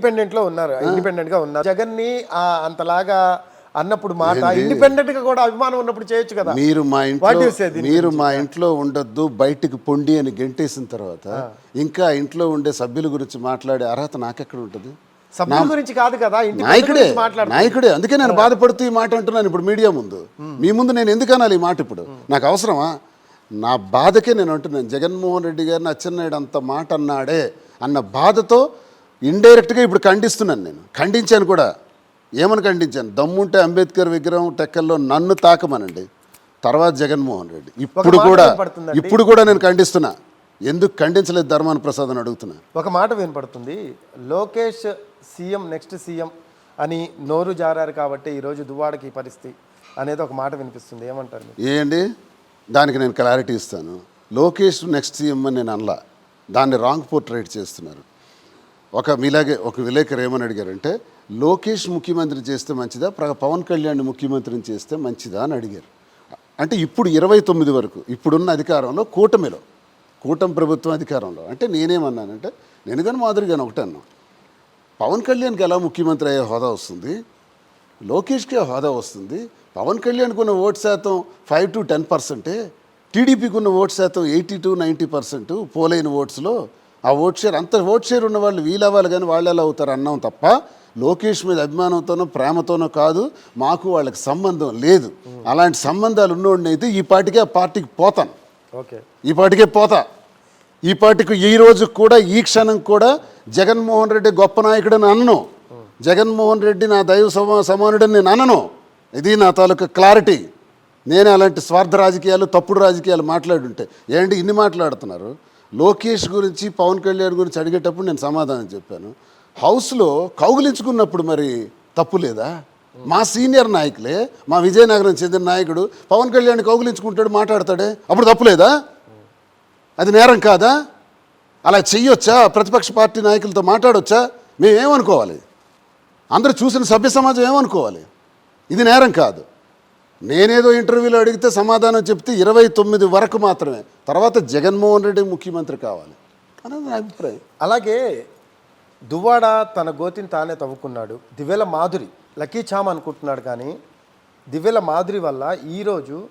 ఇండిపెండెంట్లో ఉన్నారు. ఇండిపెండెంట్గా ఉన్నారు. జగన్ని అంతలాగా అన్నప్పుడు మాట ఇండిపెండెంట్గా కూడా అభిమానం ఉన్నప్పుడు చేయొచ్చు కదా. మీరు మా ఇంట్లో మీరు మా ఇంట్లో ఉండొద్దు బయటికి పొండి అని గెంటేసిన తర్వాత ఇంకా ఇంట్లో ఉండే సభ్యుల గురించి మాట్లాడే అర్హత నాకెక్కడ ఉంటుంది? సభ్యుల గురించి కాదు కదా నాయకుడే నాయకుడే. అందుకే నేను బాధపడుతూ ఈ మాట అంటున్నాను ఇప్పుడు మీడియా ముందు. మీ ముందు నేను ఎందుకు అనాలి ఈ మాట ఇప్పుడు? నాకు అవసరమా? నా బాధకే నేను అంటున్నాను. జగన్మోహన్ రెడ్డి గారిని అచ్చెన్నాయుడు అంత మాట అన్నాడే అన్న బాధతో ఇండైరెక్ట్గా ఇప్పుడు ఖండిస్తున్నాను నేను. ఖండించాను కూడా. ఏమని ఖండించాను? దమ్ముంటే అంబేద్కర్ విగ్రహం టెక్కల్లో నన్ను తాకమనండి. తర్వాత జగన్మోహన్ రెడ్డి. ఇప్పుడు కూడా. ఇప్పుడు కూడా నేను ఖండిస్తున్నా. ఎందుకు ఖండించలేదు ధర్మాన ప్రసాద్ అని అడుగుతున్నా? ఒక మాట వినపడుతుంది. లోకేష్ సీఎం నెక్స్ట్ సీఎం అని నోరు జారారు కాబట్టి ఈరోజు దువ్వాడకి ఈ పరిస్థితి అనేది ఒక మాట వినిపిస్తుంది. ఏమంటారు ఏంటి? దానికి నేను క్లారిటీ ఇస్తాను. లోకేష్ నెక్స్ట్ సీఎం అని నేను అనలా. దాన్ని రాంగ్ పోర్ట్రేట్ చేస్తున్నారు. ఒక మీలాగే ఒక విలేకరు ఏమని అడిగారంటే లోకేష్ ముఖ్యమంత్రి చేస్తే మంచిదా ప్ర- పవన్ కళ్యాణ్ ముఖ్యమంత్రిని చేస్తే మంచిదా అని అడిగారు. అంటే ఇప్పుడు ఇరవై తొమ్మిది వరకు ఇప్పుడున్న అధికారంలో కూటమిలో కూటమి ప్రభుత్వం అధికారంలో. అంటే నేనేమన్నానంటే నేను కానీ మాదిరిగాను ఒకటే అన్నాను పవన్ కళ్యాణ్కి ఎలా ముఖ్యమంత్రి అయ్యే హోదా వస్తుంది? లోకేష్కి హోదా వస్తుంది? పవన్ కళ్యాణ్కి ఉన్న ఓటు శాతం ఫైవ్ టు టెన్ పర్సెంటే టీడీపీకి ఉన్న ఓటు శాతం ఎయిటీ టు నైంటీ పర్సెంట్ పోలైన ఓట్స్లో ఆ ఓట్ షేర్ అంత ఓట్ షేర్ ఉన్న వాళ్ళు అవ్వాలి కానీ వాళ్ళు ఎలా అవుతారు అన్నాం తప్ప లోకేష్ మీద అభిమానంతోనో ప్రేమతోనో కాదు మాకు వాళ్ళకి సంబంధం లేదు. అలాంటి సంబంధాలు ఉన్నోడిని అయితే ఈ పాటికే ఆ పార్టీకి పోతాను ఓకే. ఈ పాటికే పోతా. ఈ పాటికి ఈ రోజు కూడా ఈ క్షణం కూడా జగన్మోహన్ రెడ్డి గొప్ప నాయకుడని అనను. జగన్మోహన్ రెడ్డి నా దైవ సమా సమానుడని నేను అనను. ఇది నా తాలూకా క్లారిటీ. నేను అలాంటి స్వార్థ రాజకీయాలు తప్పుడు రాజకీయాలు మాట్లాడుంటే ఏంటి ఇన్ని మాట్లాడుతున్నారు? లోకేష్ గురించి పవన్ కళ్యాణ్ గురించి అడిగేటప్పుడు నేను సమాధానం చెప్పాను. హౌస్లో కౌగిలించుకున్నప్పుడు మరి తప్పు లేదా? మా సీనియర్ నాయకులే మా విజయనగరం చెందిన నాయకుడు పవన్ కళ్యాణ్ కౌగులించుకుంటాడు మాట్లాడతాడే అప్పుడు తప్పులేదా అది నేరం కాదా? అలా చెయ్యొచ్చా? ప్రతిపక్ష పార్టీ నాయకులతో మాట్లాడొచ్చా? మేమేమనుకోవాలి? అందరూ చూసిన సభ్య సమాజం ఏమనుకోవాలి? ఇది నేరం కాదు. నేనేదో ఇంటర్వ్యూలో అడిగితే సమాధానం చెప్తే ఇరవై తొమ్మిది వరకు మాత్రమే. తర్వాత జగన్మోహన్ రెడ్డి ముఖ్యమంత్రి కావాలి. అనేది నా అభిప్రాయం. అలాగే దువ్వాడ తన గోతిని తానే తవ్వుకున్నాడు. దివ్యల మాధురి లక్కీ చామ్ అనుకుంటున్నాడు కానీ దివ్యల మాధురి వల్ల ఈరోజు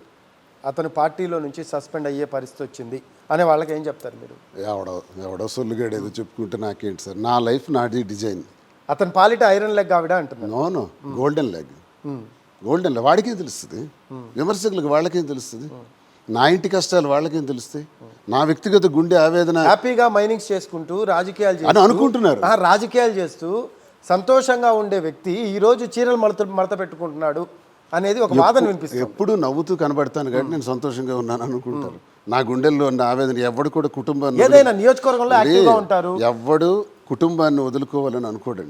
అతను పార్టీలో నుంచి సస్పెండ్ అయ్యే పరిస్థితి వచ్చింది అనే వాళ్ళకి ఏం చెప్తారు మీరు? ఎవడో ఎవడో సొల్లుగాడు ఏదో చెప్పుకుంటే నాకేంటి సార్? నా లైఫ్ నాది డిజైన్. అతని పాలిట ఐరన్ లెగ్ ఆవిడ అంటున్నారు. No no golden leg. Golden వాడికేం తెలుస్తుంది? విమర్శకులకు వాళ్ళకేం తెలుస్తుంది? నా ఇంటి కష్టాలు వాళ్ళకేం తెలుస్తాయి? నా వ్యక్తిగత గుండె ఆవేదన హ్యాపీగా మైనింగ్స్ చేసుకుంటూ రాజకీయాలు అని అనుకుంటున్నారు. ఆ, రాజకీయాలు చేస్తూ సంతోషంగా ఉండే వ్యక్తి ఈ రోజు చీరలు మడత మడత పెట్టుకుంటున్నాడు అనేది ఒక వాదన వినిపిస్తుంది. ఎప్పుడు నవ్వుతూ కనబడతాను కాబట్టి నేను సంతోషంగా ఉన్నాను అనుకుంటారు. నా గుండెల్లో ఉన్న ఆవేదన ఎవడు కూడా కుటుంబాన్ని ఏదైనా నియోజకవర్గంలో యాక్టివ్గా ఉంటారు. ఎవడు కుటుంబాన్ని వదులుకోవాలని అనుకోడండి.